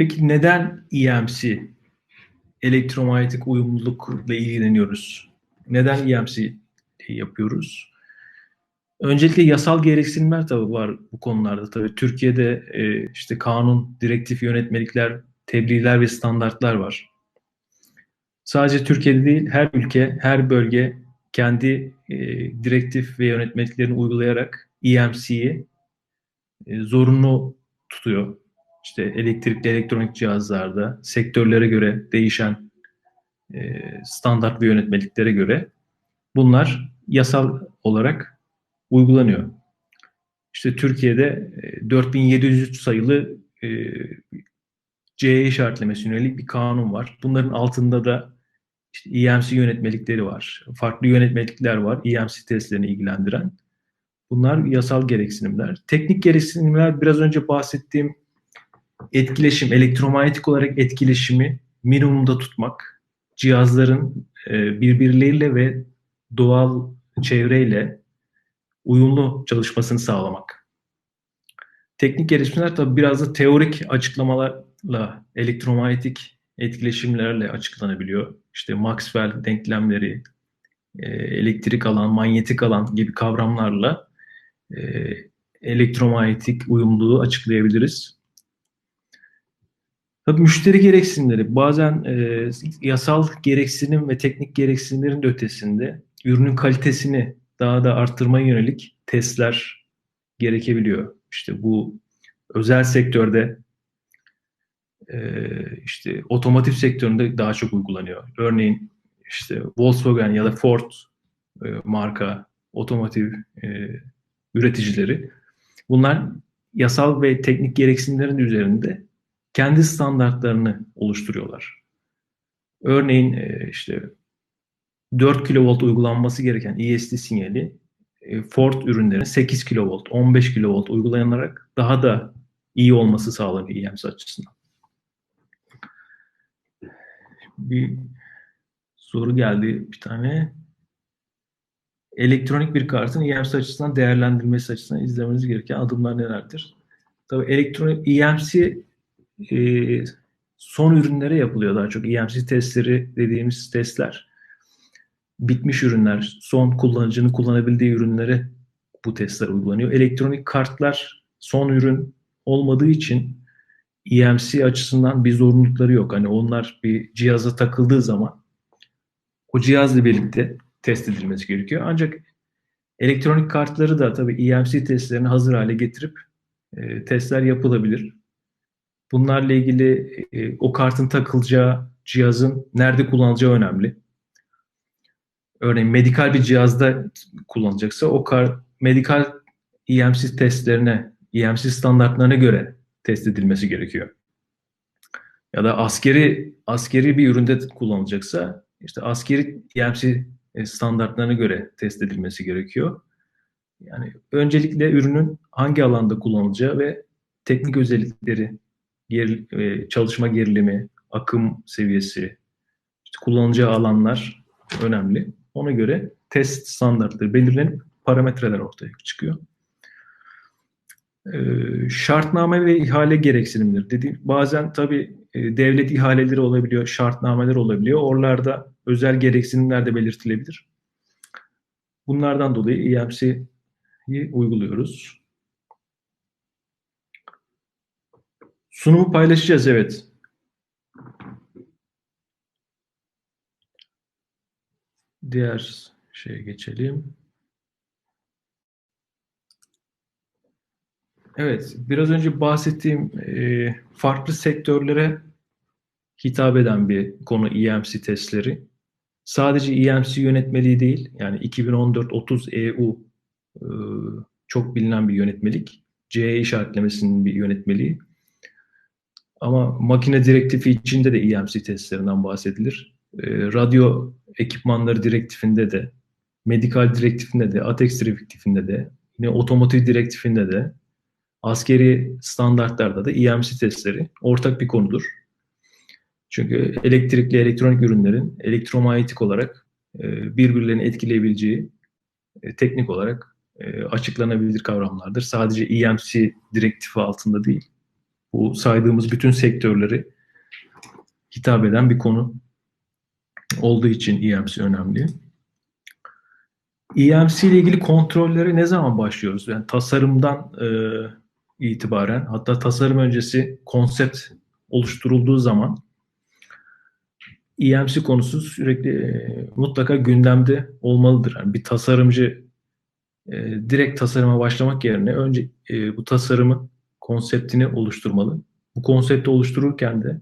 Peki neden EMC elektromanyetik uyumlulukla ilgileniyoruz? Neden EMC yapıyoruz? Öncelikle yasal gereksinimler tabii var bu konularda tabii. Türkiye'de e, işte kanun, direktif, yönetmelikler, tebliğler ve standartlar var. Sadece Türkiye'de değil, her ülke, her bölge kendi e, direktif ve yönetmeliklerini uygulayarak EMC'yi e, zorunlu tutuyor. İşte elektrikli elektronik cihazlarda sektörlere göre değişen e, standart ve yönetmeliklere göre bunlar yasal olarak uygulanıyor. İşte Türkiye'de 4703 e, sayılı e, CE işaretlemesi yönelik bir kanun var. Bunların altında da işte EMC yönetmelikleri var. Farklı yönetmelikler var EMC testlerini ilgilendiren. Bunlar yasal gereksinimler. Teknik gereksinimler biraz önce bahsettiğim etkileşim, elektromanyetik olarak etkileşimi minimumda tutmak, cihazların e, birbirleriyle ve doğal çevreyle uyumlu çalışmasını sağlamak. Teknik gelişmeler tabi biraz da teorik açıklamalarla, elektromanyetik etkileşimlerle açıklanabiliyor. İşte Maxwell denklemleri, e, elektrik alan, manyetik alan gibi kavramlarla e, elektromanyetik uyumluluğu açıklayabiliriz. Tabii müşteri gereksinimleri bazen e, yasal gereksinim ve teknik gereksinimlerin de ötesinde ürünün kalitesini daha da arttırmaya yönelik testler gerekebiliyor. İşte bu özel sektörde e, işte otomotiv sektöründe daha çok uygulanıyor. Örneğin işte Volkswagen ya da Ford e, marka otomotiv e, üreticileri bunlar yasal ve teknik gereksinimlerin üzerinde kendi standartlarını oluşturuyorlar. Örneğin e, işte 4 kV uygulanması gereken ESD sinyali e, Ford ürünlerine 8 kV, 15 kV uygulanarak daha da iyi olması sağlanıyor EMS açısından. Bir soru geldi bir tane. Elektronik bir kartın EMS açısından değerlendirilmesi açısından izlemeniz gereken adımlar nelerdir? Tabii elektronik EMC e, son ürünlere yapılıyor daha çok. EMC testleri dediğimiz testler bitmiş ürünler, son kullanıcının kullanabildiği ürünlere bu testler uygulanıyor. Elektronik kartlar son ürün olmadığı için EMC açısından bir zorunlulukları yok. Hani onlar bir cihaza takıldığı zaman o cihazla birlikte test edilmesi gerekiyor. Ancak elektronik kartları da tabii EMC testlerini hazır hale getirip e, testler yapılabilir. Bunlarla ilgili e, o kartın takılacağı cihazın nerede kullanılacağı önemli örneğin medikal bir cihazda kullanılacaksa o kar, medikal EMC testlerine, EMC standartlarına göre test edilmesi gerekiyor. Ya da askeri askeri bir üründe kullanılacaksa işte askeri EMC standartlarına göre test edilmesi gerekiyor. Yani öncelikle ürünün hangi alanda kullanılacağı ve teknik özellikleri, ger, e, çalışma gerilimi, akım seviyesi, işte kullanacağı alanlar önemli. Ona göre test standartları belirlenip parametreler ortaya çıkıyor. Ee, şartname ve ihale gereksinimleri dedi. Bazen tabi e, devlet ihaleleri olabiliyor, şartnameler olabiliyor. Oralarda özel gereksinimler de belirtilebilir. Bunlardan dolayı EMC'yi uyguluyoruz. Sunumu paylaşacağız evet. Diğer şeye geçelim. Evet, biraz önce bahsettiğim e, farklı sektörlere hitap eden bir konu EMC testleri. Sadece EMC yönetmeliği değil, yani 2014-30 EU e, çok bilinen bir yönetmelik. CE işaretlemesinin bir yönetmeliği. Ama makine direktifi içinde de EMC testlerinden bahsedilir. E, radyo ekipmanları direktifinde de, medikal direktifinde de, ATEX direktifinde de, yine otomotiv direktifinde de, askeri standartlarda da EMC testleri ortak bir konudur. Çünkü elektrikli elektronik ürünlerin elektromanyetik olarak e, birbirlerini etkileyebileceği e, teknik olarak açıklanabilir kavramlardır. Sadece EMC direktifi altında değil. Bu saydığımız bütün sektörleri hitap eden bir konu olduğu için EMC önemli. EMC ile ilgili kontrolleri ne zaman başlıyoruz? Yani tasarımdan e, itibaren hatta tasarım öncesi konsept oluşturulduğu zaman EMC konusu sürekli e, mutlaka gündemde olmalıdır. Yani bir tasarımcı e, direkt tasarıma başlamak yerine önce e, bu tasarımı konseptini oluşturmalı. Bu konsepti oluştururken de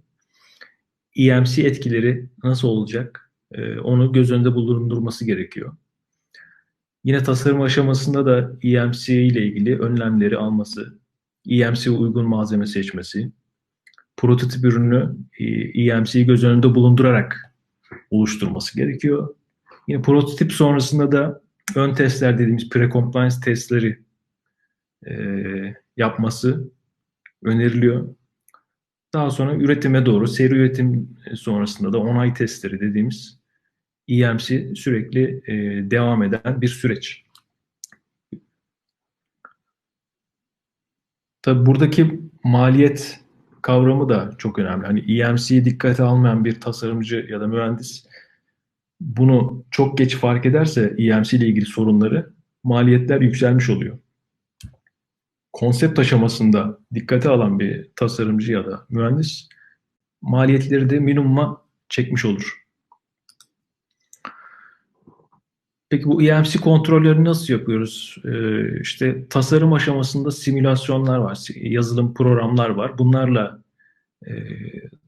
EMC etkileri nasıl olacak e, onu göz önünde bulundurması gerekiyor. Yine tasarım aşamasında da EMC ile ilgili önlemleri alması, EMC uygun malzeme seçmesi, prototip ürünü EMC'yi göz önünde bulundurarak oluşturması gerekiyor. Yine prototip sonrasında da ön testler dediğimiz pre-compliance testleri e, yapması öneriliyor. Daha sonra üretime doğru seri üretim sonrasında da onay testleri dediğimiz EMC sürekli e, devam eden bir süreç. Tabi buradaki maliyet kavramı da çok önemli. Hani EMC'yi dikkate almayan bir tasarımcı ya da mühendis bunu çok geç fark ederse EMC ile ilgili sorunları maliyetler yükselmiş oluyor. Konsept aşamasında dikkate alan bir tasarımcı ya da mühendis maliyetleri de minimuma çekmiş olur. Peki bu EMC kontrollerini nasıl yapıyoruz? Ee, işte tasarım aşamasında simülasyonlar var, yazılım programlar var. Bunlarla e,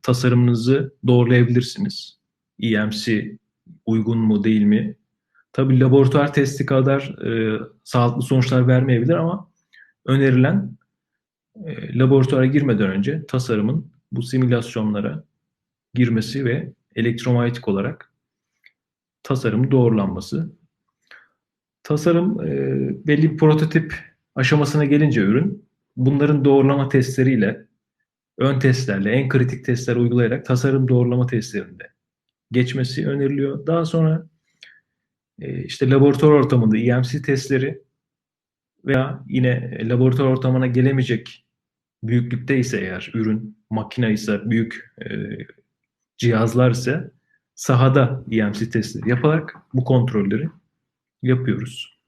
tasarımınızı doğrulayabilirsiniz. EMC uygun mu değil mi? Tabii laboratuvar testi kadar e, sağlıklı sonuçlar vermeyebilir ama önerilen e, laboratuvara girmeden önce tasarımın bu simülasyonlara girmesi ve elektromanyetik olarak tasarım doğrulanması. Tasarım e, belli bir prototip aşamasına gelince ürün bunların doğrulama testleriyle ön testlerle en kritik testler uygulayarak tasarım doğrulama testlerinde geçmesi öneriliyor. Daha sonra e, işte laboratuvar ortamında EMC testleri veya yine laboratuvar ortamına gelemeyecek büyüklükte ise eğer ürün makine ise büyük e, cihazlar ise sahada EMC testleri yaparak bu kontrolleri yapıyoruz.